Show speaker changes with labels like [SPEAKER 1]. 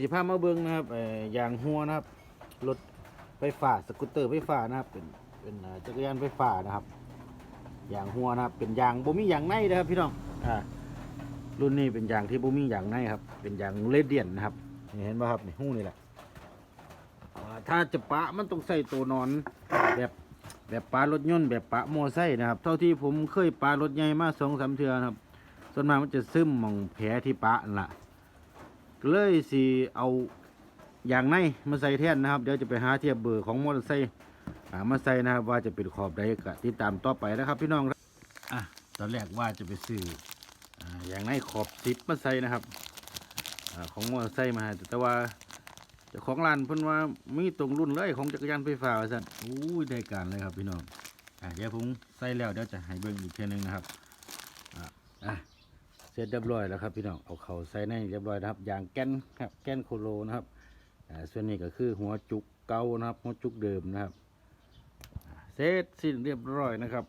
[SPEAKER 1] สิพาพมาเบิ่งนะครับเอ่อยางหัวนะครับ รถไฟฟ้าสกูตเตอร์ไฟฟ้านะครับ เป็นเป็นจักรยานไฟฟ้านะครับยางหัวนะครับ เป็นยางบ่มียางในนะครับพี่น้องอ่ารุ่นนี้เป็นยางที่บ่มียางในครับ เป็นยางเรเดียนนะครับเห็นป่ะครับนี่หู้นี่แหละถ้าจะปะมันต้องใส่ตัวนอนแบบแบบปะรถยนต์แบบปะมไซนะครับ เท่าที่ผมเคยปะรถใหญ่มาสองสามเทือนครับ ส่วนมากมันจะซึมมองแผลที่ปะนั่นล่ะ เลยสิเอาอย่างในมาใส่แทนนะครับ เดี๋ยวจะไปหาเทียบเบอร์ของมอเตอร์ไซค์หามาใส่นะครับ ว่าจะเป็นขอบใดก็ติดตามต่อไปนะครับพี่น้องครับอะตอนแรกว่าจะไปซื้อออย่างในขอบสิบมาใส่นะครับอของมอเตอร์ไซค์มาแต่ว่าเจ้าของร้านเพิ่นว่ามีตรงรุ่นเลยของจักรยานไฟฟ้าว่าซั่นอู้ยได้การเลยครับพี่น้องอะเดี๋ยวผมใส่แล้วเดี๋ยวจะให้เบิ่งอีกเทีนึงนะครับอะอะ สร็จเรียบร้อยแล้วครับพี่น้องเอาเขาใส่ในเรียบร้อยนะครับอย่างแกนครับแกนโคโลนะครับส่วนนี้ก็คือหัวจุกเก่านะครับหัวจุกเดิมนะครับ เสร็จสิ้นเรียบร้อยนะครับ